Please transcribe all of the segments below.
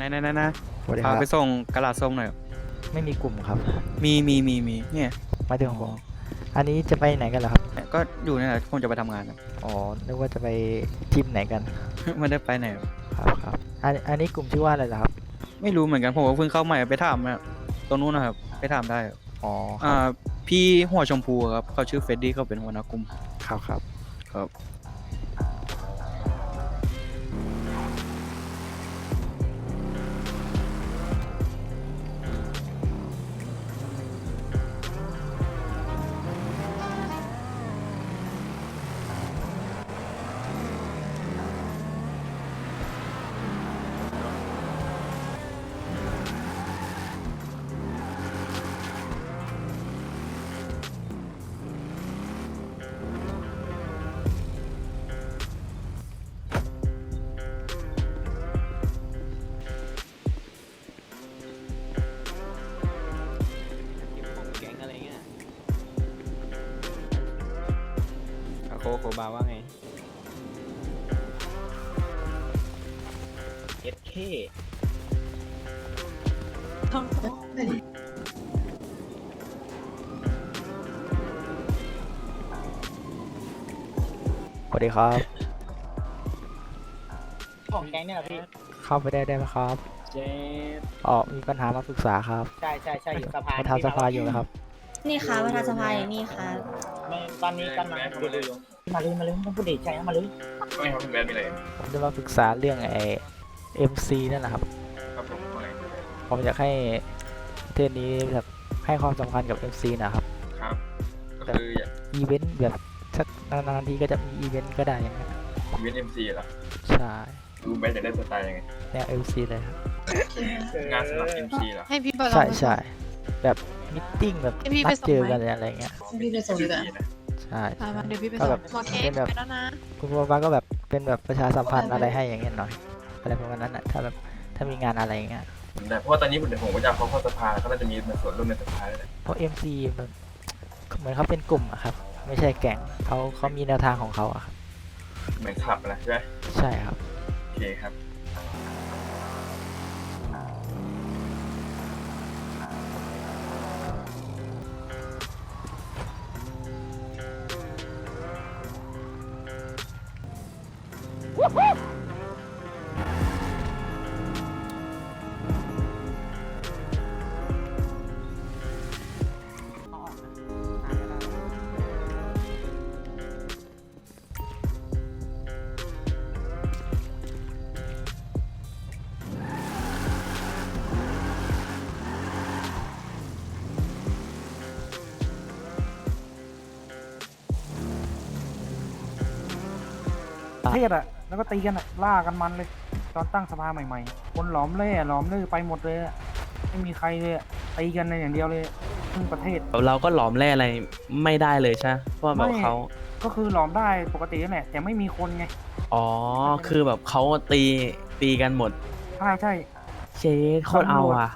ไหนไหนไหนไหนสวัสดีคพารับไปส่งกระดาษส้มหน่อย ไม่มีกลุ่มครับมีมีมีมีเนี่ยหมายถึงของผมอันนี้จะไปไหนกันเหรอครับก็อยู่เนี่ยแหละคงจะไปทำงานนะอ๋อนึกว่าจะไปทีมไหนกันไม่ได้ไปไหนครับครับอันอันนี้กลุ่มชื่อว่าอะไรล่ะครับไม่รู้เหมือนกันผมก็เพิ่งเข้าใหม่ไปถามนะตรงนู้นนะครับไปถามได้อ๋อคอ่า รับพี่หัวชมพูครับเขาชื่อเฟรดดี้เขาเป็นหัวหน้ากลุ่ม ครับครับครับ บาว่าไงเอสเคสวัสดีครับ ของแก๊งเนี่ยเหรอพี่ เข้าไปได้ได้ไหมครับเจ็ดอ๋อมีปัญหามาปรึกษาครับใช่ใช่ใช่อยู่สภาประธานสภาอยู่นะครับ นี่ค่ะประธานสภาอยู่นี่ค่ะ ไม่ตอนนี้กำลังดูอยู่ มาเลยมาเลยไม่ต้องพูดเด็ใจนะมาเลยไม่ครับคุณแบนมีอะไรผมจะมาปรึกษาเรื่องไอ้ MC นั่นแหละครับ ครับผมอะไรผมอยากให้ประเทศนี้แบบให้ความสำคัญกับ MC นะครับ ครับ ก็คืออยากอีเวนต์แบบสักนานๆทีก็จะมีอีเวนต์ก็ได้อย่างเงี้ยเวนเอ็มซีเหรอใช่ดูแบนจะได้สไตล์ยังไง แนว MC เลยครับงานสำหรับเอ็มซีเหรอให้พี่ไปลองใช่ไปใช่แบบมิทติ้งแบบให้พี่นัไปดส่งเจอไหม กันอะไรเงี้ยพี่ไปส่งดีกว่าดีนะ ใช่อะมาเดี๋ยวพี่ไปก็ส่แบงบรถเอเป็นแบบไปแล้วนะ คุณพ่อบ้าก็แบบเป็นแบบประชาสัมพันธ์อะไรให้อย่างเงี้ยหน่อยอะไรประมาณนั้นอะถ้าแบบถ้ามีงานอะไรอย่างเงี้ยแต่เพราะว่าตอนนี้ผมเดี๋ยวผมก็จะเขาเข้าสภาก็น่าจะมีส่วนร่วมในสภาด้วยแหละเพราะ MC มันเหมือนเขาเป็นกลุ่มอะครับ ไม่ใช่แก๊งเขาเขามีแนวทางของเขาอะครับเหมือนขับนะใช่ไหมใช่ครับ โอเคครับ เทศอะแล้วก็ตีกันอะล่ากันมันเลย ตอนตั้งสภาใหม่ๆ คนหลอมเล่หลอมเล่ไปหมดเลยอะไม่มีใครเลยอะตีกันในอย่างเดียวเลยทั้งประเทศ เราก็หลอมแร่อะไรไม่ได้เลยใช่ปะเพราะว่าแบบไม่ เขาก็คือหลอมได้ปกตินั่นแหละแต่ไม่มีคนไงอ๋อคือแบบเขาตีตีกันหมด ใช่ใช่ เชดโคตรเอาอะ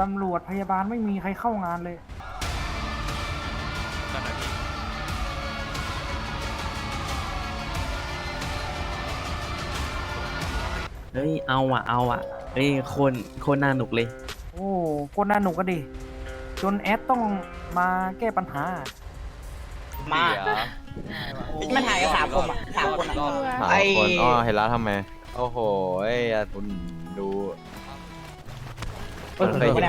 ตำรวจพยาบาลไม่มีใครเข้างานเลย เฮ้ยเอาอะเอาอะเฮ้ยคนคนน่าหนุกเลย โอ้คนน่าหนุกก็ดิ จนแอดต้องมาแก้ปัญหา มามันถ่ายกันสามคนอะสามคนอะไอ้ คนอ๋อเห็นแล้วทำไม โอ้โหไอ้ยคุณดูเออเคยเห็น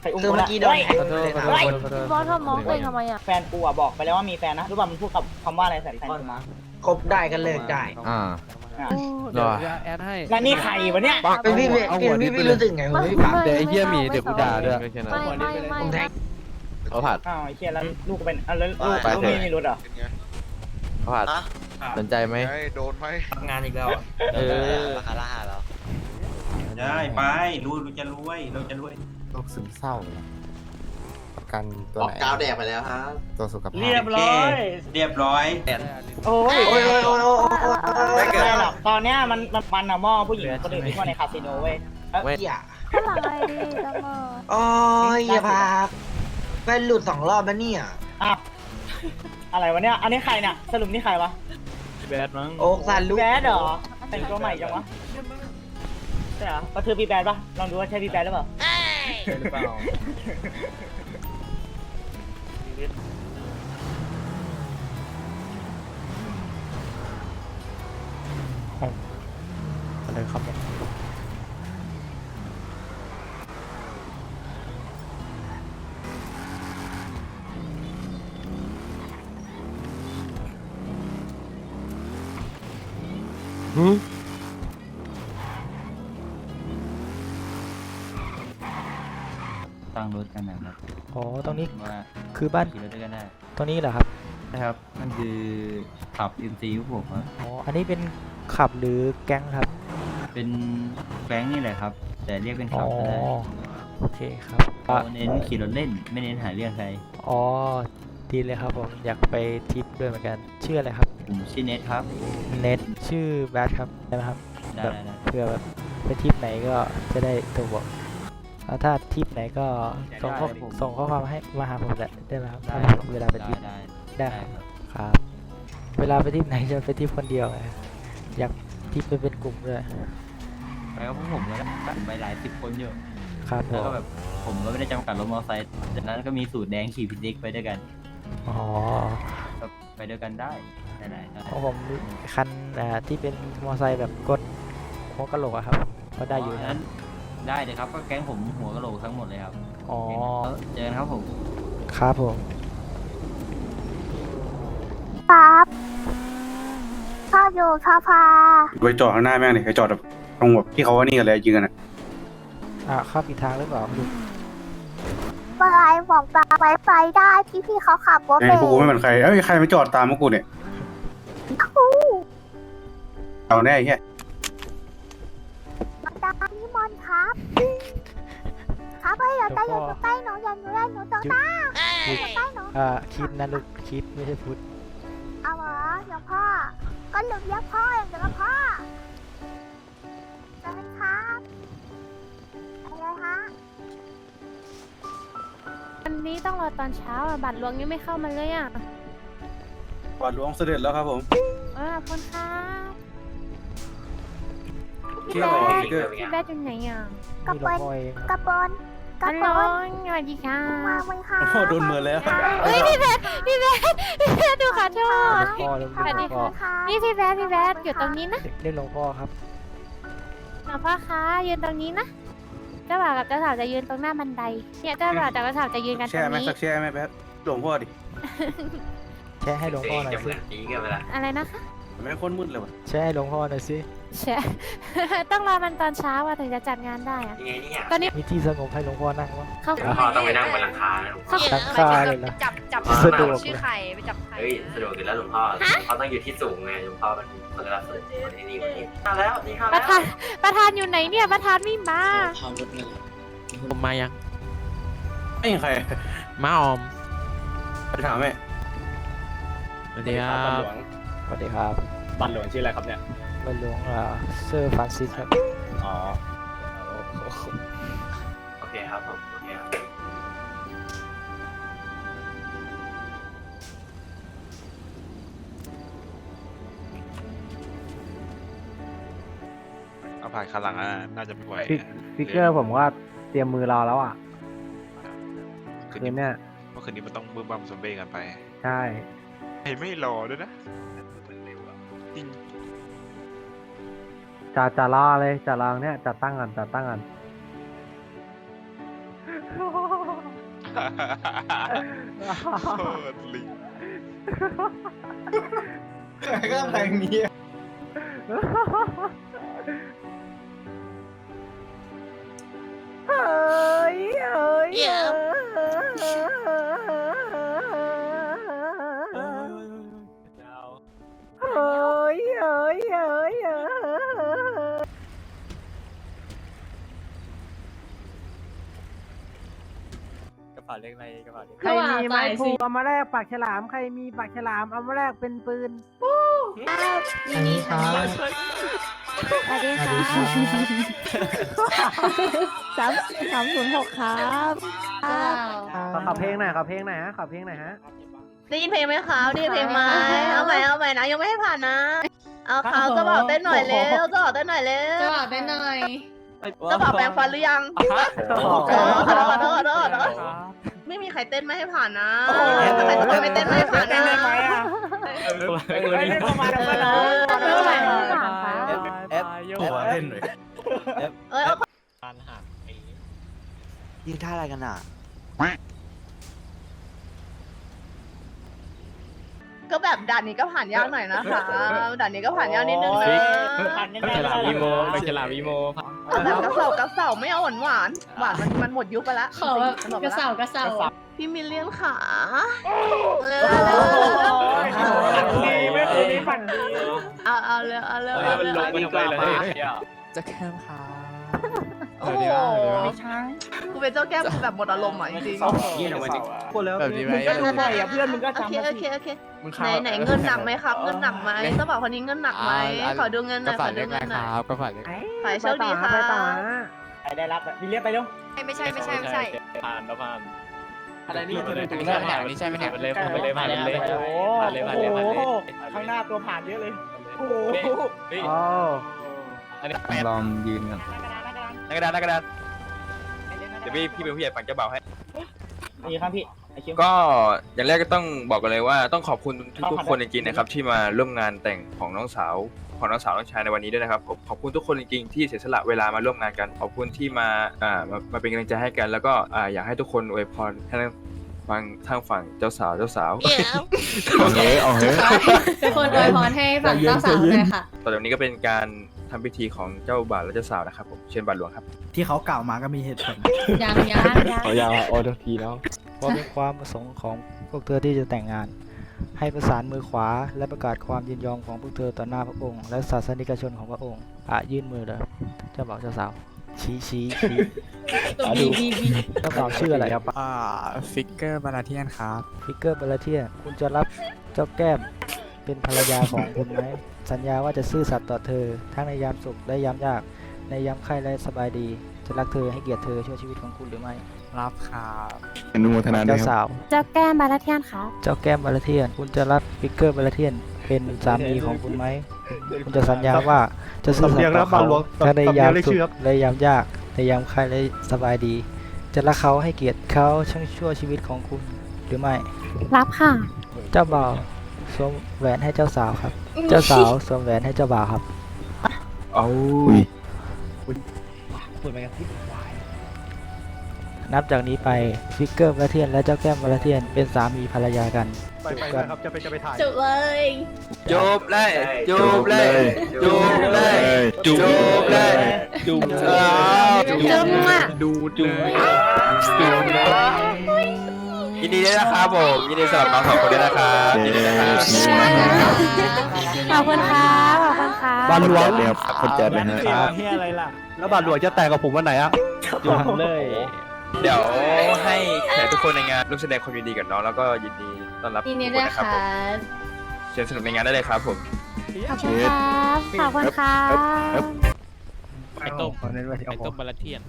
ใครอุ้มกูละเฮ้ยขอโทษขอโทษเฮ้ยขอโทษบอสทำมองตัวเองทำไมอะ แฟนกูอะบอกไปแล้วว่ามีแฟนนะรู้ป่ะมันพูดกับคำว่าอะไรใส่แฟนกูมาคบได้ก็เลิกได้ อ่า อะเดี๋ยวแล้วนี่ใครวะเนี่ยเป็นพี่พี่พี่พี่รู้สึกไงผมพี่ปากเดี๋ยวไอ้เหี้ยมีเดี๋ยวกูด่าด้วยไม่ใช่นะไม่ไม่ไม่ผมแทง เขาผัดอ้าวไอ้เชี่ยแล้วลูกกูเป็นอะแล้วลูกไปลูกเถอะนี่มีรถเหรอเขาผัดสนใจไหมโดนไหมงานอีกแล้วเออได้ไปรู้รู้จะรวยเราจะรวยโรคซึมเศร้าประ กันตัวออกไหนกาวแดกไปแล้วครับตัวสุขภาพเรียบร้อย เรียบร้อยโอ้ยโอ้ยโอ้ยโอ้ยโอ้ยโอ้ยไม่เป็นไรหรอกตอนเนี้ยมันมันมันอะหม้อผู้หญิงคนอื่นที่ว่าในคาสิโนเว้ยเหี้ยข้างหลังอะไรดีจังเลยโอ้ยอย่าพาแฟนหลุดสองรอบแล้วเนี่ยอ้าวอะไรวะเนี่ย อันนี้ใครเนี่ยสรุปนี่ใครวะแบดมั้งโอ๊กซันลูกแบดเหรอแต่งตัวใหม่จังวะใช่เหรอก็คือพี่แบดปะลองดูว่าใช่พี่แบดหรือเปล่า หรือเปล่าอะไรครับเนี่ยตั้งรถกันนะครับอ๋อตรงนี้ ว่า คือบ้านขี่รถด้วยกันได้ตรงนี้เหรอครับ นะครับนั่นคือขับ MC ของผมครับ อ๋อ อันนี้เป็นขับหรือแก๊งครับ เป็นแบงค์นี่แหละครับ แต่เรียกเป็นอ๋ขัอบก็ได้โอเคครับอะเราเน้นขี่รถเล่น ไม่เน้นหาเรื่องใคร อ๋อ ดีเลยครับผม อยากไปทริปด้วยเหมือนกัน ชื่ออะไรครับ ผมชื่อเน็ตครับ เน็ต ชื่อแบทครับได้ไหมครับ ได้แบบได้ได้เผื่อแบบไปทริปไหนก็จะได้โทรบอก แล้วถ้าทริปไหนก็ส่งข้อส่งข้อความให้มาหาผมได้ได้ไหมครับถ้าเวลาไปทริปได้ได้ครับครับ เวลาไปทริปไหนจะไปทริปคนเดียวไงอยากทริปไปเป็นกลุ่มด้วยไปกับพวกผมก็ได้ผมไปหลายสิบคนอยู่ครับผแล้วมก็แบบผมก็ไม่ได้จำกัดรถมอเตอร์ไซค์จากนั้นก็มีสูตรแดงขี่พิจิกไปด้วยกันอ๋อก็ไปด้วยกันได้ไหนๆได้ของผมคันอ่าที่เป็นมอไซค์แบบกดหัวกะโหลกอะครับ ก็ได้อยู่อ๋อนะนั้น ได้เลยครับ ก็แก๊งผมหัวกะโหลกทั้งหมดเลยครับอ๋อ แล้วเจอกันครับผม ครับผม ครับชอบอยู่ชอบพาไปจอดข้างหน้าแม่งเลยไปจอดแบบตรงแบบที่เขาว่านี่กันเลยยืนกันอะอ่าเข้าผิดทางหรือเปล่าลุงเมื่อไรบอกตาไว้ไปได้พี่พี่ๆเขาขับรถไอ้เบรพวกกูไม่เหมือนใครเอ้ยใครมาจอดตามพวกกูเนี่ยเอาแน่ไอ้เหี้ยตา พี่มอนครับครับเฮ้ยอย่าตาอย่าหนูใกล้หนูอย่าหนูอย่าหนูตรงหน้าอย่าหนูใกล้หนูอ่าคิดนะลูกคิดไม่ใช่พุทธเอาเหรอหลวงพ่อ ก็หลวงเรียกพ่ออย่างเดียวละพ่อเจอกันครับอะไรฮะวันนี้ต้องรอตอนเช้าอะบัตรหลวงยังไม่เข้ามาเลยอะบาทหลวงเสด็จแล้วครับผมเออขอบคุณครับ เที่ยวฟิกเกอร์พี่แบทอยู่ไหนอะนี่หลวงพ่อเองกระปอนกระฮัลปโหลอนสวัสดีค่ะมาเลยค่ะโอ้โดนมือแล้ว เฮ้ยพี่แบทพี่แบทพี่แบทดูขอโทหลวษงพ่อเรียกสวัสหลดีวงพ่อค่ะ นี่พี่แบทพี่แบทอยู่ตรงนี้นะเรียกหลวงพ่อครับหลวงพ่อคะยืนตรงนี้นะเจ้าบ่าวกับเจ้าสาวจะยืนตรงหน้าบันได เนี่ยเจ้าบ่าวกับเจ้าสาวจะยืนกันตแช่รงไหมนี้ สักแช่ไหมแป๊บหลวงพ่อดิแชร์ให้หลวงพ่อหน่อยสิอะไรนะคะแม่งโคนมืดเลยว่ะแชร์ให้หลวงพ่อหน่อยสิ แชะต้องรอมันตอนเช้าอะถึงจะจัดงานได้อะตอนนี้มีที่สงบให้หลวงพ่อนั่งวะ เขาพ่อต้องไปนั่งบนหลังคาเขาหลังคาเลยนะจับจับสะดวก ชื่อเลยไข่ไปจับไข่เฮ้ยสะดวกอยู่แล้วหลวงพ่อหลวงพ่อต้องอยู่ที่สูงไงหลวงพ่อเป็นคนรับเสด็จคนที่นี่วันนี้มาแล้วนี่เข้าปแล้ระวธานประธานอยู่ไหนเนี่ยประธานไม่มาผมมายัง ไม่มีใครมาออมไปถามแม่สวัสดีครับ สวัสดีครับ บัตรหลวงชื่ออะไรครับเนี่ย บัลหลวงอ่าเซอร์ฟรานซิสครับอ๋อโอเคครับผมโอเคครับเอาผ่านคันหลังน่าจะไม่ไหวฟิกเกอร์ผมก็เตรียมมือรอแล้วอะคืนคืนี้นเนี้ยเมื่อคืนนี้มันต้องบึ้มบัมซอมเบ้กันไป ใช่ไอ้ไม่รอด้วยนะ จะจะรอเลยจะรอเนี่ยจะตั้งกันจะตั้งกันโคตรลิงก็แรงนี้ เป๋าเล็กในกระเป๋าเล็กใครมีไม้ถูกเอามาแลกปากฉลาม ใครมีปากฉลามเอามาแลกเป็นปืนอันนี้ครับสวัสดีค่ะสามสามศูนย์หกครับครับขอขอเพลงหน่อยขอเพลงหน่อยฮะขอเพลงหน่อยฮะได้ยินเพลงไหมคะได้ยินเพลงไหมเอาใหม่เอาใหม่นะยังไม่ให้ผ่านนะ เอาเขาจะบอกเต้นหน่อยเร็วจะบอกเต้นหน่อยเร็วจะบอกได้หน่อยจะบอกแปลงฟันหรือยังโอ้โหขอโทษขอโทษขอโทษขอโทษ ไม่มีใครเต้นไม่ให้ผ่านนะทำไมทุกคนไม่เต้นไม่ให้ผ่านนะเต้นได้ไหมอะเอ้ยเล่นประมาณนั้นนะเรื่องอะไรไม่ถามคะเอฟตัวเล่นเลยเอ้ยยิงท่าอะไรกันอะก็แบบด่านนี้ก็ผ่านยากหน่อยนะคะด่านนี้ก็ผ่านยากนิดนึงนะฉลาดวีโมไปฉลาดวีโมเอาแบบ กระเสากระเสาไม่เอาหวานหวานหวานมันมันหมดยุคไปละขอแบบจงๆมันหมดไปกระละเสากระเสาพี่มิลเลียนขาเร็วดีไหมคนนี้ฝันดีเอาเอาเร็วเอาเร็วเฮ้ยมันลงไปทำไมล่ะเฮ้ยจะแค่ค่ะ โอ้โหกูเป็นเจ้าแก้วกูแบบหมดอารมณ์อะจริงๆยี่หน่อยมาดิแบบนี้ไหมก็ดูบ่อยอะเพื่อนมึงก็โอจำเคมาโอสิเคโอเคไหนไหนเงินหนักไหมครับ เงินหนักไหมเจ้าบ่าวคนนี้เงินหนักไหมขอดูเงินหน่อยขอดูเงินหน่อยก็ฝากเลยขายโชคดีค่ะไปต่อไปได้รับมีเรียกไปเร็วไม่ใช่ไม่ใช่ไม่ใช่ผ่านแล้วผ่านอะไรนี่ผ่านเลยตรงนี้ผ่านนี่ใช่ไหมเนี่ยผ่านเลยผ่านเลยผ่านเลยโอ้โหผ่านเลยผ่านเลยผ่านเลยข้างหน้าตัวผ่านเยอะเลยโอ้โหเฮ้ยอ๋ออันนี้ลองยืนกัน นักกระดานนักกระดานเดี๋ยวพี่พี่เป็นผู้ใหญ่ฝั่งเจ้าบ่าวให้ ดีครับพี่ไอคิว ก็อย่างแรกก็ต้องบอกกันเลยว่าต้องขอบคุณทุกๆคนจริงๆนะครับที่มาร่วมงานแต่งของน้องสาวของน้องสาวน้องชายในวันนี้ด้วยนะครับผมขอบคุณทุกคนจริงๆที่เสียสละเวลามาร่วมงานกัน ขอบคุณที่มาอ่ามามาเป็นกำลังใจให้กัน แล้วก็อ่าอยากให้ทุกคนอวยพรให้ทั้งฟังทางฝั่งเจ้าสาวเจ้าสาวโอเคโอเคเป็นคนอวยพรให้ฝั่งเจ้าสาวเลยค่ะต่อจากนี้ก็เป็นการ ทำพิธีของเจ้าบ่าวและเจ้าสาวนะครับผมเชิญบาทหลวงครับ ที่เขากล่าวมาก็มีเหตุผล ยังยังยังขอยาวโอททีแล้วเพราะเป็นความประสงค์ของพวกเธอที่จะแต่งงาน ให้ประสานมือขวาและประกาศความยินยอมของพวกเธอต่อหน้าพระองค์ และศาสนิกชนของพระองค์อะยื่นมือเลยเจ้าบ่าวเจ้าสาว ชี้ชี้ชี้ตัวบีบีบีเจ้าบ่าวชื่ออะไรอ่าฟิกเกอร์บาราเทียนครับ ฟิกเกอร์เบลเทียนคุณจะรับเจ้าแก้มเป็นภรรยาของคุณไหม สัญญาว่าจะซื่อสัตย์ต่อเธอ ทั้งในยามสุขและยามยาก ในยามไข้และสบายดี จะรักเธอให้เกียรติเธอช่วยชีวิตของคุณหรือไม่ รับครับอนุโมทนาด้วเจ้ายครับสาวเจ้าแก้มบาลาเทียนครับเจ้าแก้มบาลเทียน คุณจะรับฟิกเกอร์บาลเทียน เป็นสามีของคุณไหม คุณจะสัญญาว่าจะซื่อสัตย์ต่อเขาทั้งในยามสุขและยามยาก ในยามไข้และสบายดี จะรักเขาให้เกียรติเขาช่างชั่วชีวิตของคุณหรือไม่ รับค่ะ เจ้าบ่าวส วมแหวนให้เจ้าสาวครับ เจ้าสาวสวมแหวนให้เจ้าบ่าวครับ เอาพูดไปกันที่นับจากนี้ไปฟิกเกอร์บาลเทียนและเจ้าแก้มบาลเทียนเป็นสามีภรรยากันไปไปครับจะไปจะไปถ่ายจุเลยจูบเลยจูบเลยจูบเลยจูบเลยจูบอ้าวจุ๊บอะดูดูยิ นดีด้วยนะครับผมยินดีสำหรับน้องสองคนด้วยนะครับยินดีนะครับขอบคุณครับขอบคุณครับบ้านหลวงเลยครับคนแจกเลยฮะเฮียอะไรล่ะ แล้วบาทหลวงจะแต่งกับผมวันไหนอะอยู่เลย เดี๋ยวให้แขกทุกคนในงานร่วมแสดงความยินดีกับน้องแล้วก็ยินดีต้อนรับทุยิกนดีคนด้วยนะครับค่ะผมเชิญสนุกในงานได้เลยครับผมขอบคุณครับขอบคุณครับไอ้ต้มคนนี้ด้วยไอ้ต้มบาลาเทียน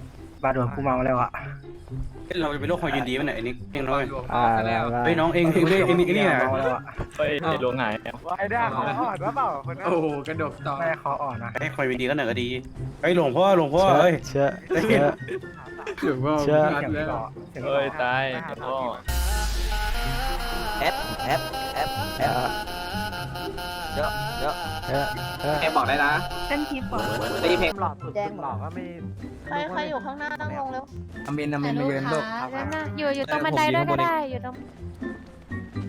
บาทหลวงกูเมาแล้วอะเราจะเป็นโรคคอยยินดีไหมเนี่ยไอ้นี่เองน้อยอ่าแล้วเฮ้ยน้องเองเองเองเองนี่นี่เมาแล้วอะเฮ้ยไอ้โรงงานไอ้ด้าเขาอ่อนว่าเปล่าคนนั้นโอ้โหกระดกต่อแม่เขาอ่อนนะให้คอยยินดีก็หน่อยก็ดีเฮ้ยหลวงพ่อหลวงพ่อเชื่อเฮ้ยเชื่อเชื่อหลวงพ่อเชื่อเสียงต่อเสียงต่อเฮ้ยตายพ่อแอปแอปแอปแอปเยอะเยอะ เชื่อเชื่อแกบอกได้นะเต้นทีปอตีเพลงหลอดแจ้งหลอดว่าไม่ใครใครอยู่ข้างหน้านั่งลงเร็วอเมนอเมถ่ายนรูมาปเยืนโลกค่ะด้านหน้าอยู่อยู่ตรงบันไดด้วยก็ได้อยู่ตรง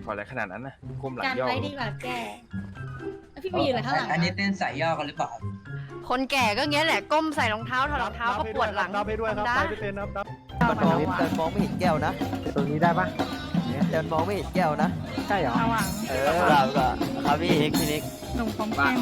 พออะไรขนาดนั้นนะก้มหลังการย่อไลดีกว่าแกพี่ไปอยู่ไหนข้างหลังอันนี้เต้นสายย่อกันหรือเปล่าคนแก่ก็เงี้ยแหละก้มใส่รองเท้าถอดรองเท้าก็ปวดหลังดับให้ด้วยครับได้ไปเป็นนับดับมันมองมันมองไม่เห็นแก้วนะตรงนี้ได้ปะแต่มันมองไม่เห็นแก้วนะใช่เหรอเออครับ ครับพี่นิกพี่นิกหนุ่มผมแก้ม